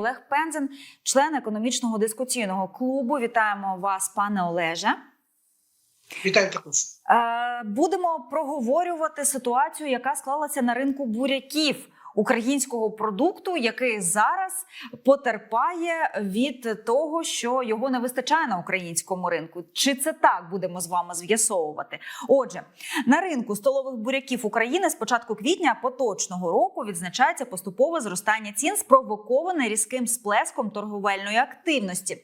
Олег Пензен, член економічного дискусійного клубу. Вітаємо вас, пане Олеже. Вітаю також. Е, Будемо проговорювати ситуацію, яка склалася на ринку буряків українського продукту, який зараз потерпає від того, що його не вистачає на українському ринку. Чи це так будемо з вами з'ясовувати? Отже, на ринку столових буряків України з початку квітня поточного року відзначається поступове зростання цін, спровоковане різким сплеском торговельної активності.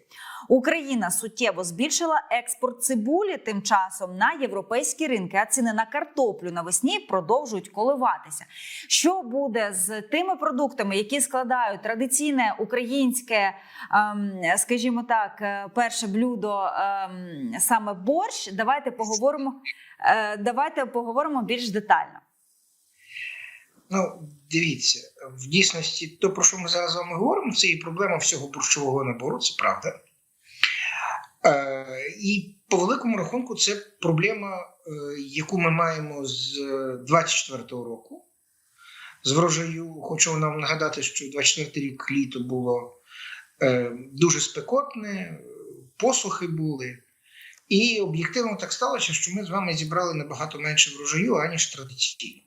Україна суттєво збільшила експорт цибулі тим часом на європейські ринки, а ціни на картоплю навесні продовжують коливатися. Що буде з тими продуктами, які складають традиційне українське, ем, скажімо так, е, перше блюдо ем, саме борщ? Давайте поговоримо. е, Давайте поговоримо більш детально. Ну, дивіться, в дійсності, то, про що ми зараз з вами говоримо, це і проблема всього борщового набору, це правда. Е, і по великому рахунку, це проблема, е, яку ми маємо з 24-го року. З врожаю, хочу нам нагадати, що 24 рік літо було е, дуже спекотне, посухи були. І об'єктивно так сталося, що ми з вами зібрали набагато менше врожаю, аніж традиційно.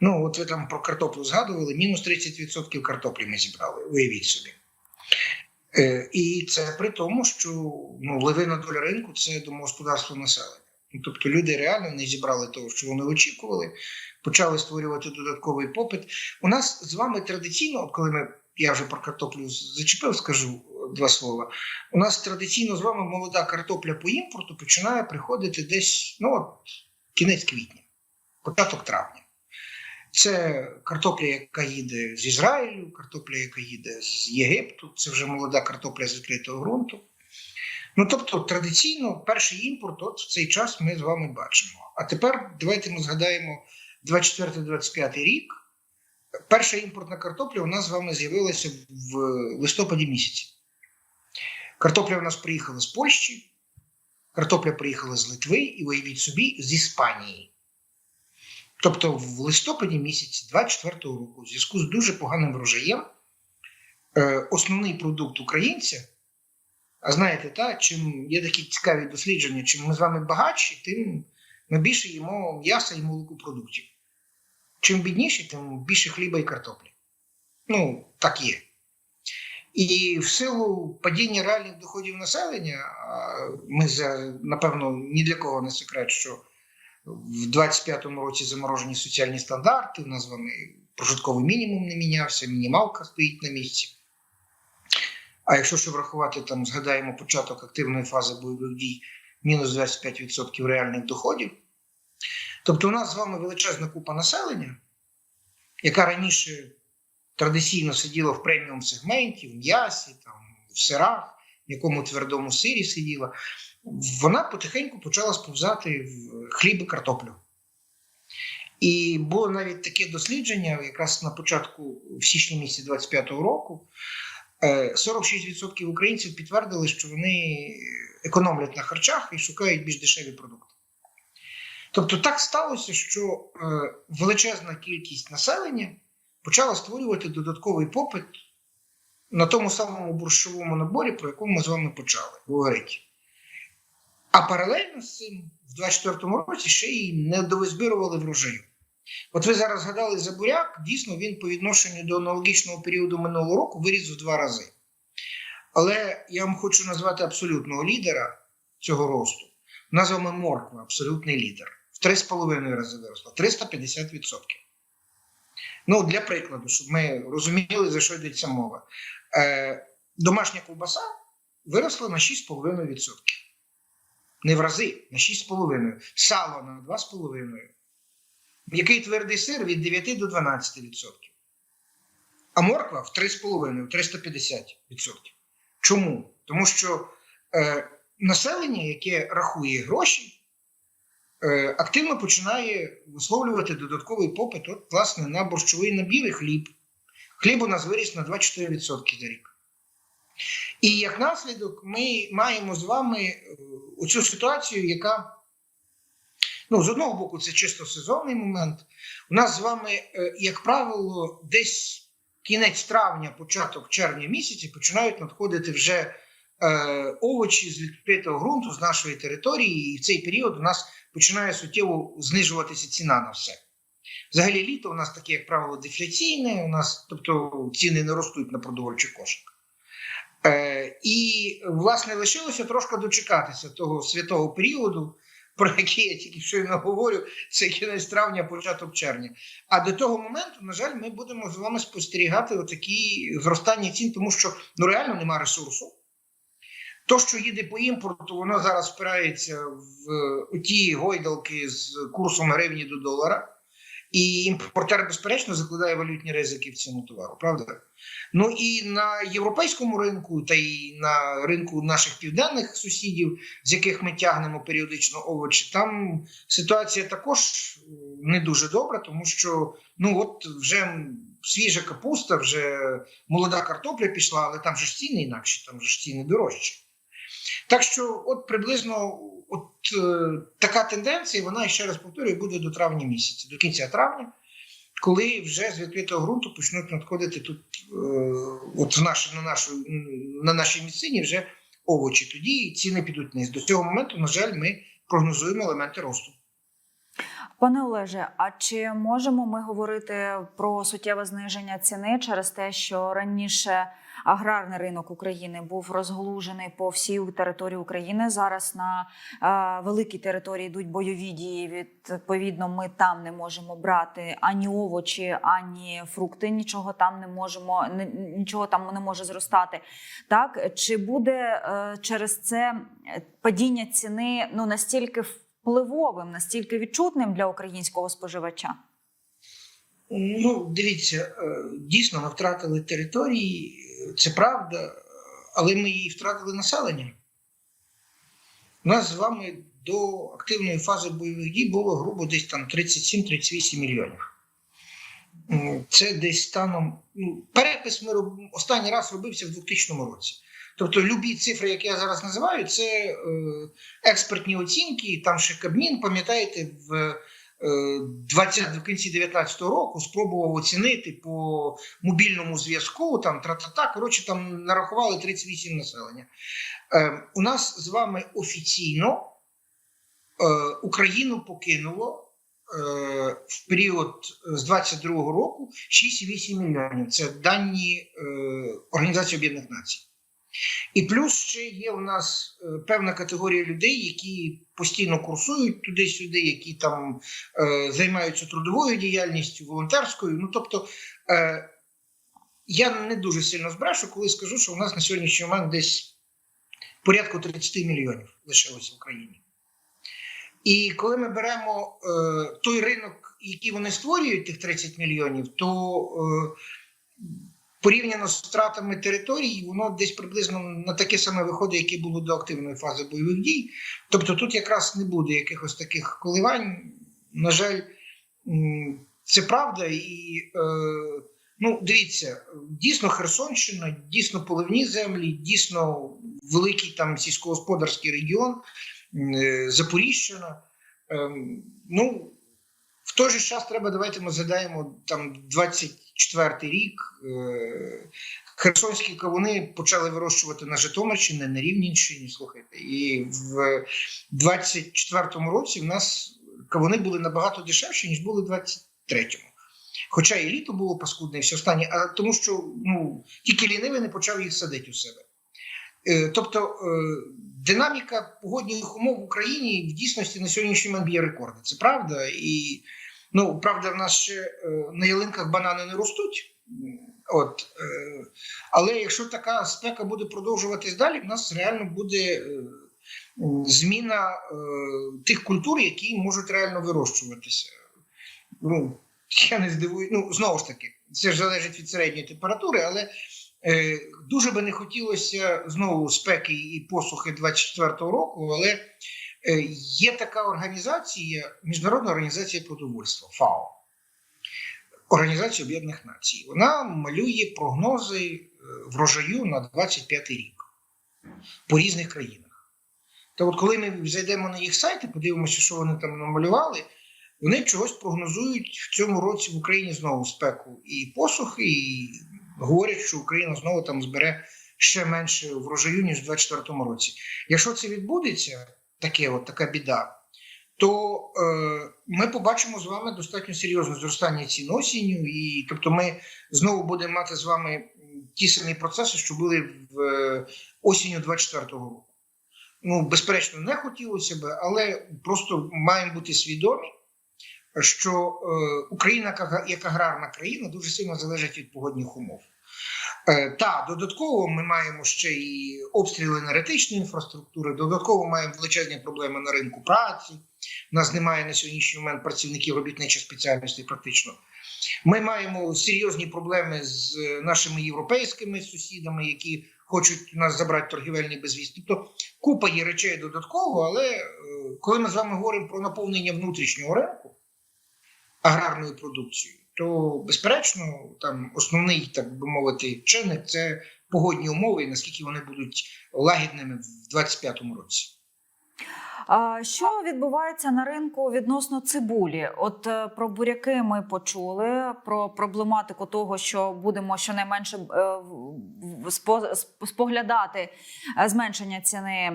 Ну, от ви там про картоплю згадували, мінус 30% картоплі ми зібрали, уявіть собі. Е, і це при тому, що ну, левина доля ринку це домогосподарство населення. Ну, тобто люди реально не зібрали того, що вони очікували, почали створювати додатковий попит. У нас з вами традиційно, от коли ми, я вже про картоплю зачепив, скажу два слова. У нас традиційно з вами молода картопля по імпорту починає приходити десь ну, от, кінець квітня, початок травня. Це картопля, яка їде з Ізраїлю, картопля, яка їде з Єгипту, це вже молода картопля з відкритого ґрунту. Ну тобто, традиційно перший імпорт от в цей час ми з вами бачимо. А тепер давайте ми згадаємо 24-25 рік. Перша імпортна картопля у нас з вами з'явилася в листопаді місяці. Картопля у нас приїхала з Польщі, картопля приїхала з Литви і, уявіть собі, з Іспанії. Тобто в листопаді місяці 24-го року, в зв'язку з дуже поганим врожаєм, е, основний продукт українця, а знаєте, та, чим є такі цікаві дослідження, чим ми з вами багатші, тим ми більше їмо м'яса і молокопродуктів. Чим бідніші, тим більше хліба і картоплі. Ну, так є. І в силу падіння реальних доходів населення, ми напевно ні для кого не секрет, що в 25-му році заморожені соціальні стандарти. У нас вами прожитковий мінімум не мінявся, мінімалка стоїть на місці. А якщо ще врахувати, там згадаємо початок активної фази бойових дій, мінус 25% реальних доходів. Тобто, у нас з вами величезна купа населення, яка раніше традиційно сиділа в преміум сегменті, в м'ясі, там, в сирах, якому твердому сирі сиділа вона потихеньку почала сповзати в хліб і картоплю. І було навіть таке дослідження, якраз на початку в січні місяці 25-го року. 46% українців підтвердили, що вони економлять на харчах і шукають більш дешеві продукти. Тобто так сталося, що величезна кількість населення почала створювати додатковий попит на тому самому борщовому наборі, про якому ми з вами почали говорити. А паралельно з цим, в 24-му році ще й не довизбирували врожаю. От ви зараз згадали за буряк, дійсно, він по відношенню до аналогічного періоду минулого року виріс в два рази. Але я вам хочу назвати абсолютного лідера цього росту. Назвами морква, абсолютний лідер. В 3,5 рази виросла 350%. Ну, для прикладу, щоб ми розуміли, за що йдеться мова. Е, Домашня ковбаса виросла на 6,5% не в рази, на 6,5%. сало на 2,5%. М'який твердий сир від 9 до 12%. А морква в 3,5, в 350%. Чому? Тому що е, населення, яке рахує гроші, е, активно починає висловлювати додатковий попит от, власне, на борщовий набір і хліб. Хліб у нас виріс на 24% за рік. І як наслідок, ми маємо з вами оцю ситуацію, яка, ну, з одного боку, це чисто сезонний момент. У нас з вами, як правило, десь кінець травня, початок червня місяці починають надходити вже е, овочі з відкритого ґрунту з нашої території, і в цей період у нас починає суттєво знижуватися ціна на все. Взагалі, літо у нас таке, як правило, дефляційне, у нас, тобто ціни не ростуть на продовольчий кошик. Е, і, власне, лишилося трошки дочекатися того святого періоду, про який я тільки щойно говорю, це кінець травня, початок червня. А до того моменту, на жаль, ми будемо з вами спостерігати отакі зростання цін, тому що ну реально немає ресурсу. То, що їде по імпорту, воно зараз впирається в ті гойдалки з курсом гривні до долара. І імпортер, безперечно, закладає валютні ризики в ціну товару, правда? Ну і на європейському ринку, та й на ринку наших південних сусідів, з яких ми тягнемо періодично овочі, там ситуація також е, не дуже добра, тому що ну от вже свіжа капуста, вже молода картопля пішла, але там же ж ціни інакші, там же ж ціни дорожчі. Так що, от приблизно от е, така тенденція, вона ще раз повторюю, буде до травня місяця, до кінця травня, коли вже з відкритого ґрунту почнуть надходити тут, е, от в наш, на, нашу, на нашій місцині вже овочі. Тоді ціни підуть вниз. До цього моменту, на жаль, ми прогнозуємо елементи росту. Пане Олеже, а чи можемо ми говорити про суттєве зниження ціни через те, що раніше аграрний ринок України був розглужений по всій території України? Зараз на е, великій території йдуть бойові дії. Відповідно, ми там не можемо брати ані овочі, ані фрукти. Нічого там не можемо, ні- нічого там не може зростати. Так чи буде е, через це падіння ціни ну настільки впливовим, настільки відчутним для українського споживача? Ну, дивіться, е, дійсно, ми втратили території, е, це правда, е, але ми її втратили населення. У нас з вами до активної фази бойових дій було грубо десь там 37-38 мільйонів. Це десь станом. ну, Перепис ми роб... останній раз робився в 2000 році. Тобто, любі цифри, які я зараз називаю, це е, експертні оцінки. Там ще Кабмін, пам'ятаєте, в е, 20, в кінці 2019 року спробував оцінити по мобільному зв'язку. Там тра-та-та, коротше, там нарахували 38 населення. Е, у нас з вами офіційно е, Україну покинуло е, в період з 22-го року 6,8 мільйонів. Це дані е, Організації Об'єднаних Націй. І плюс ще є у нас е, певна категорія людей, які постійно курсують туди-сюди, які там е, займаються трудовою діяльністю, волонтерською. Ну тобто е, я не дуже сильно збрешу, коли скажу, що у нас на сьогоднішній момент десь порядку 30 мільйонів лишилося в Україні. І коли ми беремо е, той ринок, який вони створюють, тих 30 мільйонів, то е, порівняно з втратами територій, воно десь приблизно на таке саме виходить, яке було до активної фази бойових дій. Тобто тут якраз не буде якихось таких коливань. На жаль, це правда. І е, ну, дивіться, дійсно Херсонщина, дійсно поливні землі, дійсно великий там сільськогосподарський регіон, е, Запоріжжяна. Ем, ну, в той же час треба, давайте ми згадаємо там 24-й рік. Е, Херсонські кавуни почали вирощувати на Житомирщині, на Рівненщині, слухайте. І в 24-му році в нас кавуни були набагато дешевші, ніж були в 23-му. Хоча і літо було паскудне, і все останнє, а тому що ну, тільки лінивий не почав їх садити у себе. Е, тобто е, динаміка погодних умов в Україні в дійсності на сьогоднішній момент б'є рекорди. Це правда. І ну, правда, в нас ще е, на ялинках банани не ростуть. От, але якщо така спека буде продовжуватись далі, в нас реально буде зміна тих культур, які можуть реально вирощуватися. Ну, я не здивую. Ну, знову ж таки, це ж залежить від середньої температури, але дуже би не хотілося знову спеки і посухи 24-го року, але е, є така організація, Міжнародна організація продовольства ФАО. Організація Об'єднаних Націй. Вона малює прогнози е, врожаю на 25 й рік по різних країнах. Та от коли ми зайдемо на їх сайт і подивимося, що вони там намалювали, вони чогось прогнозують в цьому році в Україні знову спеку і посухи, і говорять, що Україна знову там збере ще менше врожаю, ніж в 2024 році. Якщо це відбудеться, таке от така біда, то е, ми побачимо з вами достатньо серйозне зростання цін осінню, і тобто ми знову будемо мати з вами ті самі процеси, що були в е, осінню 24 року. Ну, безперечно, не хотілося б, але просто маємо бути свідомі, що е, Україна як аграрна країна дуже сильно залежить від погодних умов. Е, та додатково ми маємо ще і обстріли енергетичної інфраструктури. Додатково маємо величезні проблеми на ринку праці. У нас немає на сьогоднішній момент працівників робітничих спеціальностей. Практично ми маємо серйозні проблеми з е, нашими європейськими сусідами, які хочуть нас забрати торгівельний безвіз. Тобто купа є речей додатково, але коли ми з вами говоримо про наповнення внутрішнього ринку аграрною продукцією, то безперечно, там основний, так би мовити, чинник це погодні умови, і наскільки вони будуть лагідними в 2025 році. Що відбувається на ринку відносно цибулі? От е, про буряки ми почули про проблематику того, що будемо щонайменше е, споглядати е, зменшення ціни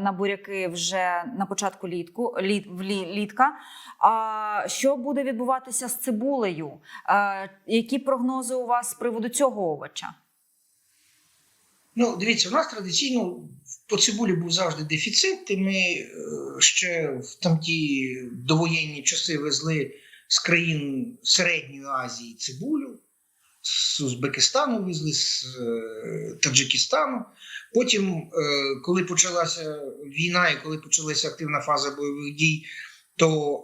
на буряки вже на початку літку літ, літка. А що буде відбуватися з цибулею? Які прогнози у вас з приводу цього овоча? Ну, дивіться, у нас традиційно по цибулі був завжди дефіцит, і ми е, ще в тамті довоєнні часи везли з країн Середньої Азії цибулю, з Узбекистану везли, з е, Таджикистану. Потім, е, коли почалася війна і коли почалася активна фаза бойових дій, то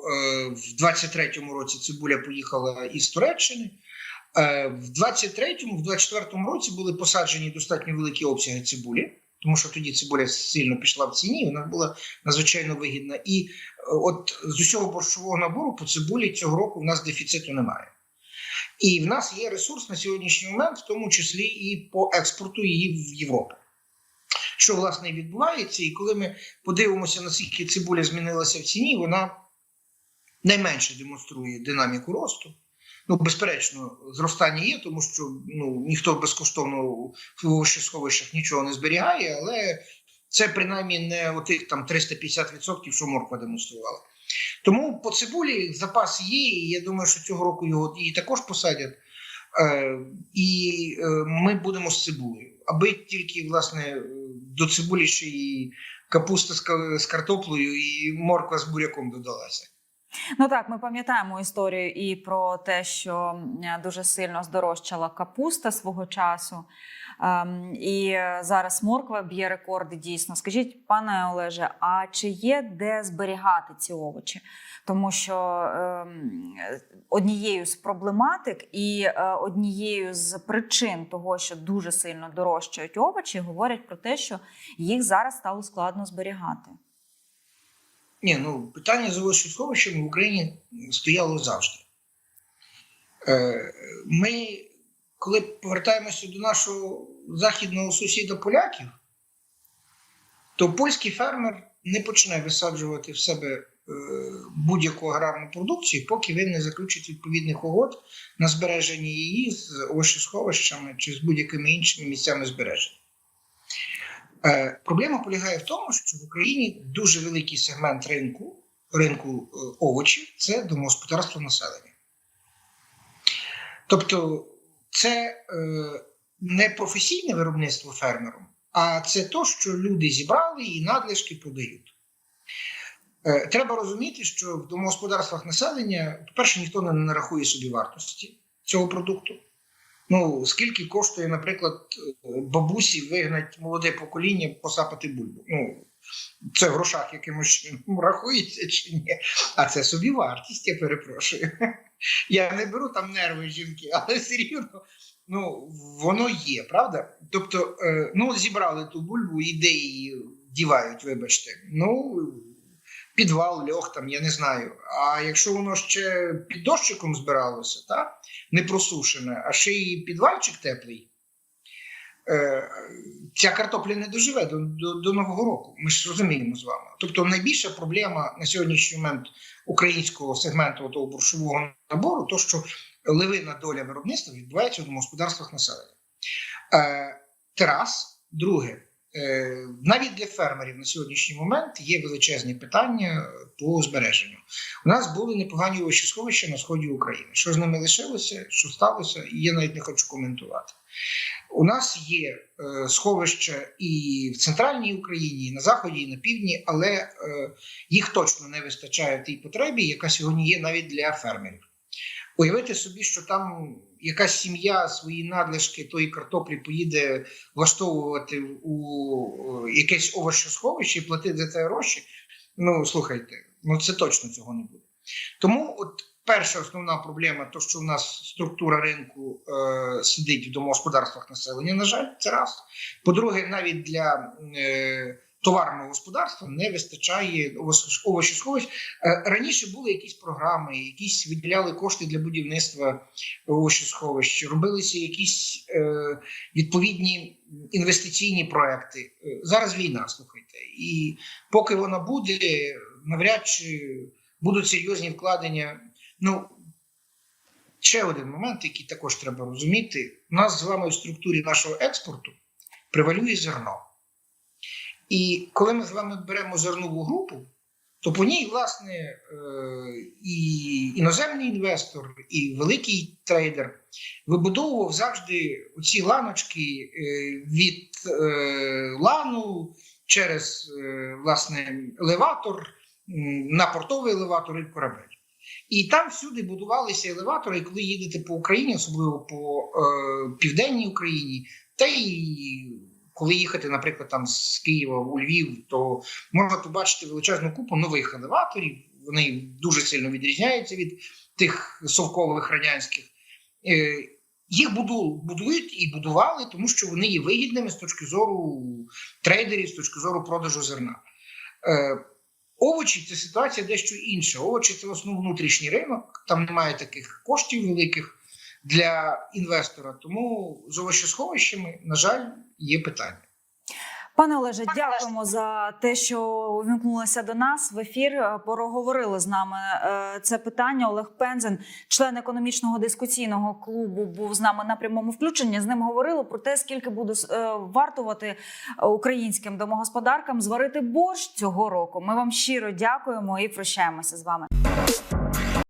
в 23-му році цибуля поїхала із Туреччини. Е, В 23-му, в 24-му році були посаджені достатньо великі обсяги цибулі, тому що тоді цибуля сильно пішла в ціні, вона була надзвичайно вигідна. І е, от з усього борщового набору по цибулі цього року в нас дефіциту немає. І в нас є ресурс на сьогоднішній момент, в тому числі і по експорту її в Європу. Що власне відбувається, і коли ми подивимося, наскільки цибуля змінилася в ціні, вона найменше демонструє динаміку росту. Ну, безперечно, зростання є, тому що ну, ніхто безкоштовно в овощесховищах нічого не зберігає, але це принаймні не отих там 350%, що морква демонструвала. Тому по цибулі запас є, і я думаю, що цього року його її також посадять. Е, і е, ми будемо з цибулею. Аби тільки власне до цибулі ще і капуста з, з картоплею, і морква з буряком додалася. Ну так, ми пам'ятаємо історію і про те, що дуже сильно здорожчала капуста свого часу. Ем, і зараз морква б'є рекорди дійсно. Скажіть, пане Олеже, а чи є де зберігати ці овочі? Тому що ем, однією з проблематик і е, однією з причин того, що дуже сильно дорожчають овочі, говорять про те, що їх зараз стало складно зберігати. Ні, ну питання з овочесховищами в Україні стояло завжди. Е, Ми, коли повертаємося до нашого західного сусіда поляків, то польський фермер не почне висаджувати в себе е, будь-яку аграрну продукцію, поки він не заключить відповідних угод на збереження її з овочесховищами чи з будь-якими іншими місцями збереження. Е, Проблема полягає в тому, що в Україні дуже великий сегмент ринку, ринку е, овочів це домогосподарство населення. Тобто, це е, не професійне виробництво фермером, а це то, що люди зібрали і надлишки продають. Е, Треба розуміти, що в домогосподарствах населення, по-перше, ніхто не нарахує собі вартості цього продукту. Ну, скільки коштує, наприклад, бабусі вигнати молоде покоління посапати бульбу? Ну, це в грошах якимось рахується чи ні? А це собі вартість, я перепрошую. Я не беру там нерви жінки, але все рівно ну, воно є, правда? Тобто, е, ну, зібрали ту бульбу, і де її дівають, вибачте. Ну, підвал, льох там, я не знаю. А якщо воно ще під дощиком збиралося, так? не просушене, а ще й підвальчик теплий, е, ця картопля не доживе до, до, до Нового року. Ми ж розуміємо з вами. Тобто найбільша проблема на сьогоднішній момент українського сегменту того боршового набору, то що левина доля виробництва відбувається в домогосподарствах населення. Е, Терас, друге, навіть для фермерів на сьогоднішній момент є величезні питання по збереженню. У нас були непогані овощесховища на сході України. Що з ними лишилося, що сталося, я навіть не хочу коментувати. У нас є е, сховища і в центральній Україні, і на заході, і на півдні, але е, їх точно не вистачає тій потребі, яка сьогодні є навіть для фермерів. Уявити собі, що там якась сім'я свої надлишки тої картоплі поїде влаштовувати у якесь овощесховище і платити за це гроші. Ну слухайте, ну це точно цього не буде. Тому, от перша основна проблема, то що у нас структура ринку е, сидить в домогосподарствах населення. На жаль, це раз. По-друге, навіть для е, товарного господарства не вистачає овощесховищ. Е, раніше були якісь програми, якісь виділяли кошти для будівництва овощесховищ, робилися якісь е, відповідні інвестиційні проекти. Е, Зараз війна, слухайте, і поки вона буде, навряд чи будуть серйозні вкладення. Ну ще один момент, який також треба розуміти: у нас з вами в структурі нашого експорту превалює зерно. І коли ми з вами беремо зернову групу, то по ній, власне, е, і іноземний інвестор, і великий трейдер вибудовував завжди оці ланочки е, від е, лану через власне елеватор на портовий елеватор і корабель. І там всюди будувалися елеватори. І коли їдете по Україні, особливо по е, південній Україні, та й коли їхати, наприклад, там з Києва у Львів, то можна побачити величезну купу нових елеваторів. Вони дуже сильно відрізняються від тих совкових радянських. Е, їх буду, будують і будували, тому що вони є вигідними з точки зору трейдерів, з точки зору продажу зерна. Е, овочі це ситуація дещо інша. Овочі це в основному внутрішній ринок, там немає таких коштів великих для інвестора. Тому з овощесховищами, на жаль, є питання. Пане Олеже, дякуємо за те, що увімкнулися до нас в ефір. е, Проговорили з нами е, це питання. Олег Пензен, член економічного дискусійного клубу, був з нами на прямому включенні. З ним говорили про те, скільки буде е, вартувати українським домогосподаркам зварити борщ цього року. Ми вам щиро дякуємо і прощаємося з вами.